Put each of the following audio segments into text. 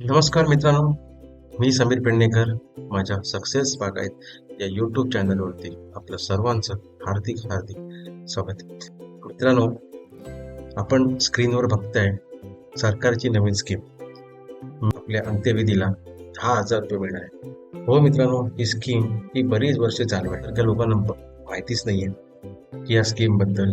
नमस्कार मित्रांनो मी समीर पेडणेकर. माझ्या सक्सेस बागायत या यूट्यूब चॅनलवरती आपलं सर्वांचं हार्दिक हार्दिक स्वागत. मित्रांनो आपण स्क्रीनवर बघताय सरकारची नवीन स्कीम आपल्या अंत्यविधीला दहा हजार रुपये मिळणार आहे. हो मित्रांनो ही स्कीम ही बरीच वर्ष चालू आहे. त्या लोकांना माहितीच माहितीच आहे की या स्कीमबद्दल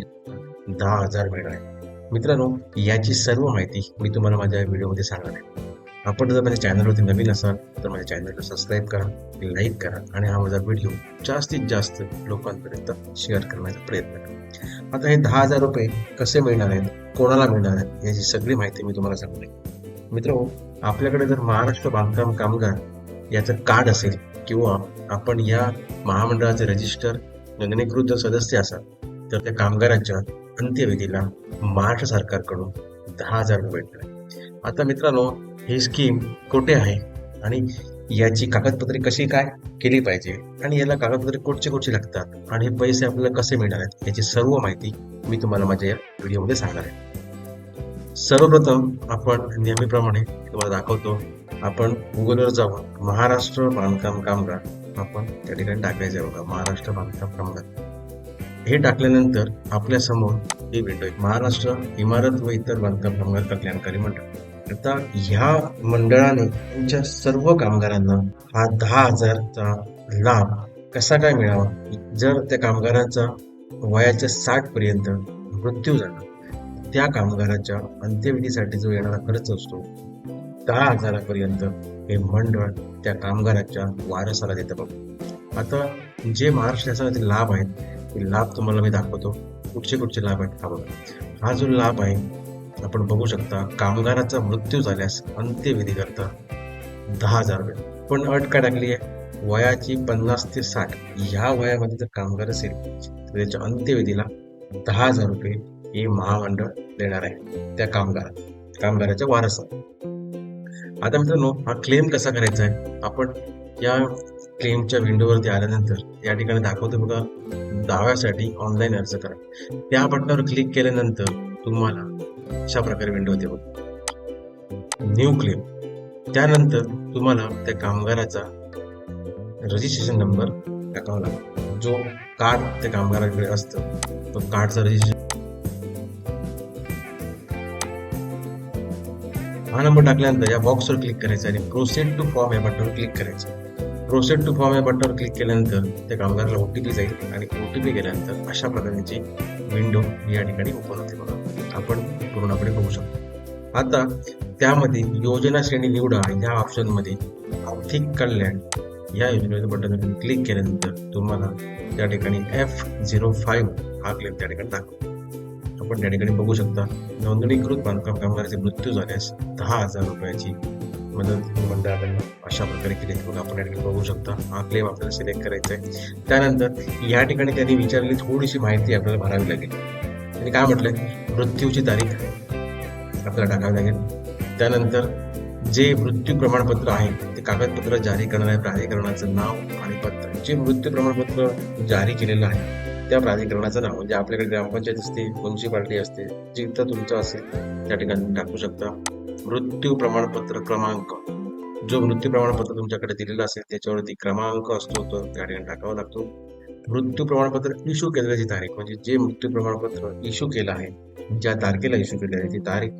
दहा हजार मिळणार आहे. मित्रांनो याची सर्व माहिती मी तुम्हाला माझ्या व्हिडिओमध्ये सांगणार आहे. आपण जर माझ्या चॅनलवरती नवीन असाल तर माझ्या चॅनलला सबस्क्राईब करा लाईक करा आणि हा माझा व्हिडिओ जास्तीत जास्त लोकांपर्यंत शेअर करण्याचा प्रयत्न करा. आता हे दहा हजार रुपये कसे मिळणार आहेत कोणाला मिळणार आहेत याची सगळी माहिती मी तुम्हाला सांगते मित्र आपल्याकडे जर महाराष्ट्र बांधकाम कामगार याचं कार्ड असेल किंवा आपण या महामंडळाचे रजिस्टर नोंदणीकृत जर सदस्य असाल तर त्या कामगारांच्या अंत्यविधीला महाराष्ट्र सरकारकडून दहा हजार रुपये मिळणार आता मित्रांनो ही स्कीम कुठे आहे? आणि याची कागदपत्रे कशी काय केली पाहिजे? आणि याला कागदपत्रे कुठचे कुठचे लागतात? आणि हे पैसे आपल्याला कसे मिळणार आहेत? याची सर्व माहिती मी तुम्हाला माझ्या या व्हिडिओमध्ये सांगणार आहे. सर्वप्रथम आपण नेहमीप्रमाणे तुम्हाला दाखवतो आपण गुगलवर जाऊन महाराष्ट्र बांधकाम कामगार आपण त्या ठिकाणी टाकायचे बघा महाराष्ट्र बांधकाम कामगार. हे टाकल्यानंतर आपल्यासमोर ही विंडो आहे. महाराष्ट्र इमारत व इतर बांधकाम कामगार कल्याणकारी मंडळ. आता ह्या मंडळाने त्यांच्या सर्व कामगारांना हा दहा हजारचा लाभ कसा काय मिळावा? जर त्या कामगाराचा वयाच्या साठ पर्यंत मृत्यू झाला त्या कामगाराच्या अंत्यविधीसाठी जो येणारा खर्च असतो दहा हजारापर्यंत हे मंडळ त्या कामगाराच्या वारसाला देतं बघ. आता जे महाराष्ट्र शासनाचे लाभ आहेत ते लाभ तुम्हाला मी दाखवतो. कुठचे कुठचे लाभ आहेत? हा बघा. हा जो लाभ आहे आपण बघू शकता कामगाराचा मृत्यू झाल्यास अंत्यविधी करता दहा हजार रुपये. पण अट काय टाकली आहे. वयाची पन्नास ते साठ. ह्या वयामध्ये जर कामगार असेल तर त्याच्या अंत्यविधीला दहा हजार रुपये हे महामंडळ देणार आहे त्या कामगारात कामगाराच्या वारसा. आता मित्रांनो हा क्लेम कसा करायचा आहे? आपण या क्लेमच्या विंडोवरती आल्यानंतर या ठिकाणी दाखवतो बघा दाव्यासाठी ऑनलाईन अर्ज करा. त्या बटनावर क्लिक केल्यानंतर तुम्हाला अशा प्रकारे विंडो येते बघ. न्यू क्लेम त्यानंतर तुम्हाला त्या कामगाराचा रजिस्ट्रेशन नंबर टाकावा लागतो जो कार्ड त्या कामगाराकडे असतं तो कार्डचा रजिस्ट्रेशन हा नंबर टाकल्यानंतर या बॉक्सवर क्लिक करायचं आणि प्रोसेड टू फॉर्म या बटनवर क्लिक करायचं. प्रोसेड टू फॉर्म या बटनवर क्लिक केल्यानंतर त्या कामगाराला ओटीपी जाईल आणि ओटीपी गेल्यानंतर अशा प्रकारची विंडो या ठिकाणी ओपन होते बघा. आपण पूर्णपणे बघू शकतो. आता त्यामध्ये योजना श्रेणी निवडा ह्या ऑप्शनमध्ये आर्थिक कल्याण या योजनेचं बटन क्लिक केल्यानंतर तुम्हाला त्या ठिकाणी एफ झिरो फाईव्ह हा क्लेम त्या ठिकाणी दाखवतो. आपण त्या ठिकाणी बघू शकता नोंदणीकृत बांधकाम कामगाराचे मृत्यू झाल्यास दहा हजार रुपयाची मदत मंडळाकडनं अशा प्रकारे केली म्हणून आपण या ठिकाणी बघू शकता हा क्लेम आपल्याला सिलेक्ट करायचा आहे. त्यानंतर या ठिकाणी त्यांनी विचारलेली थोडीशी माहिती आपल्याला भरावी लागेल. त्यांनी काय म्हटलंय? मृत्यूची तारीख आपल्याला टाकावी लागेल. त्यानंतर जे मृत्यू प्रमाणपत्र आहे ते कागदपत्र जारी करणाऱ्या प्राधिकरणाचं नाव आणि पत्र. जे मृत्यू प्रमाणपत्र जारी केलेलं आहे त्या प्राधिकरणाचं नाव म्हणजे आपल्याकडे ग्रामपंचायत असते म्युन्सिपाल्टी असते जिथं तुमचं असेल त्या ठिकाणी टाकू शकता. मृत्यू प्रमाणपत्र क्रमांक. जो मृत्यू प्रमाणपत्र तुमच्याकडे दिलेला असेल त्याच्यावरती क्रमांक असतो तो त्या ठिकाणी टाकावा लागतो. मृत्यू प्रमाणपत्र इश्यू केल्याची तारीख म्हणजे जे मृत्यू प्रमाणपत्र इश्यू केलं आहे ज्या तारखेला इश्यू केले आहे ती तारीख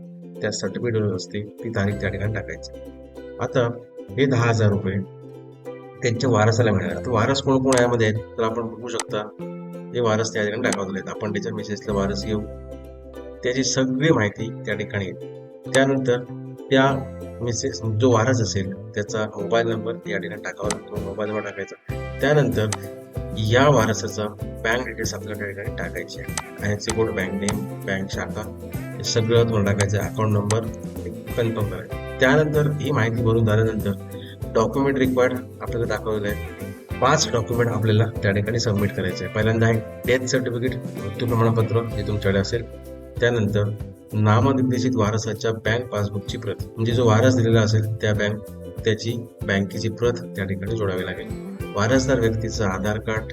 त्या सर्टिफिकेटवर असते ती तारीख त्या ठिकाणी टाकायची. आता हे दहा हजार रुपये त्यांच्या वारसाला मिळणार आता वारस कोण कोण यामध्ये आहेत? तर आपण बघू शकता हे वारस त्या ठिकाणी टाकावलेले आहेत. आपण त्याच्या मेसेजला वारस घेऊ. त्याची सगळी माहिती त्या ठिकाणी येते त्यानंतर त्या मेसेज जो वारस असेल त्याचा मोबाईल नंबर या ठिकाणी टाकावा लागतो. मोबाईल नंबर टाकायचा. त्यानंतर या वारसाचा बँक डिटेल्स आपल्या त्या ठिकाणी टाकायचे आहे. I code bank name bank शाखा हे सगळं तुम्हाला टाकायचं अकाउंट नंबर कन्फर्म करायचं त्यानंतर ही माहिती भरून झाल्यानंतर डॉक्युमेंट रिक्वायर्ड आपल्याला दाखवलेलं आहे. पाच डॉक्युमेंट आपल्याला त्या ठिकाणी सबमिट करायचे आहे. पहिल्यांदा आहे डेथ सर्टिफिकेट मृत्यू प्रमाणपत्र जे तुमच्याकडे असेल. त्यानंतर नामनिर्देशित वारसाच्या बँक पासबुकची प्रत. म्हणजे जो वारस दिलेला असेल त्या बँक त्याची बँकेची प्रत त्या ठिकाणी जोडावी लागेल. वारसदार व्यक्तीचं आधार कार्ड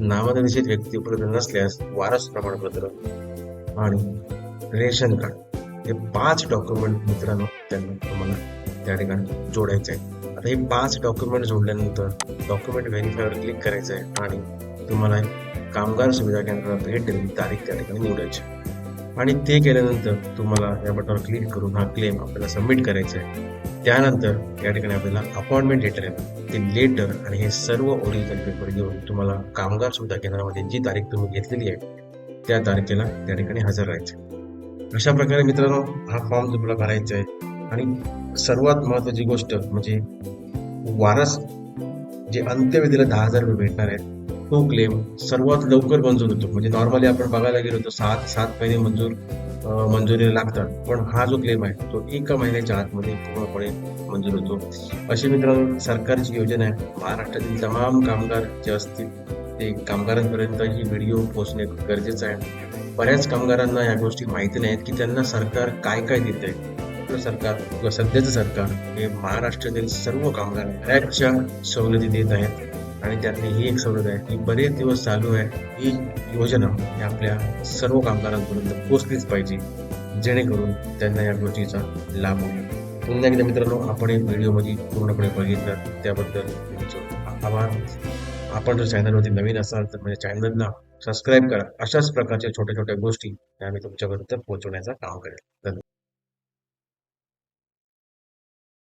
नामनिर्देशित व्यक्ती उपलब्ध नसल्यास वारस प्रमाणपत्र आणि रेशन कार्ड हे पाच डॉक्युमेंट मित्रांनो त्यांना तुम्हाला त्या ठिकाणी जोडायचं आहे. आता हे पाच डॉक्युमेंट जोडल्यानंतर डॉक्युमेंट व्हेरीफायवर क्लिक करायचं आहे आणि तुम्हाला कामगार सुविधा केंद्राला भेट देण्याची तारीख त्या ठिकाणी निवडायची आणि ते केल्यानंतर तुम्हाला या बटनावर क्लिक करून हा क्लेम आपल्याला सबमिट करायचा आहे. त्यानंतर या ठिकाणी आपल्याला अपॉइंटमेंट लेटर आहे ते लेटर आणि हे सर्व ओरिजिनल पेपर घेऊन तुम्हाला कामगार सुविधा केंद्रामध्ये जी तारीख तुम्ही घेतलेली आहे त्या तारखेला त्या ठिकाणी हजर राहायचं अशा प्रकारे मित्रांनो हा फॉर्म तुम्हाला भरायचा आहे. आणि सर्वात महत्वाची गोष्ट म्हणजे वारस जे अंत्यविधीला दहा हजार रुपये भेटणार आहेत तो क्लेम सर्वात लवकर मंजूर होतो. म्हणजे नॉर्मली आपण बघायला गेलो तर सात सात महिने मंजूर मंजुरीला लागतात. पण हा जो क्लेम आहे तो एका महिन्याच्या आतमध्ये पूर्णपणे मंजूर होतो. अशी मित्रांनो सरकारची योजना आहे. महाराष्ट्रातील तमाम कामगार जे असतील ते कामगारांपर्यंत ही व्हिडिओ पोहोचणे गरजेचं आहे. बऱ्याच कामगारांना या गोष्टी माहिती नाहीत की त्यांना सरकार काय काय देत आहे आपलं सरकार किंवा सध्याचं सरकार हे महाराष्ट्रातील सर्व कामगार बऱ्याचशा सवलती देत आहेत. आणि त्यातली ही एक सवलत आहे. की बरेच दिवस चालू आहे. ही योजना ही आपल्या सर्व कामगारांपर्यंत पोहोचलीच पाहिजे. जेणेकरून त्यांना या गोष्टीचा लाभ होईल. पुन्हा एकदा मित्रांनो आपण एक व्हिडिओमध्ये पूर्णपणे बघितलं. त्याबद्दल तुमचं आभार. आपण जर चॅनलवरती नवीन असाल तर माझ्या चॅनलला सबस्क्राईब करा. अशाच प्रकारच्या छोट्या छोट्या गोष्टी आम्ही तुमच्यापर्यंत पोहोचवण्याचं काम करेल. धन्यवाद.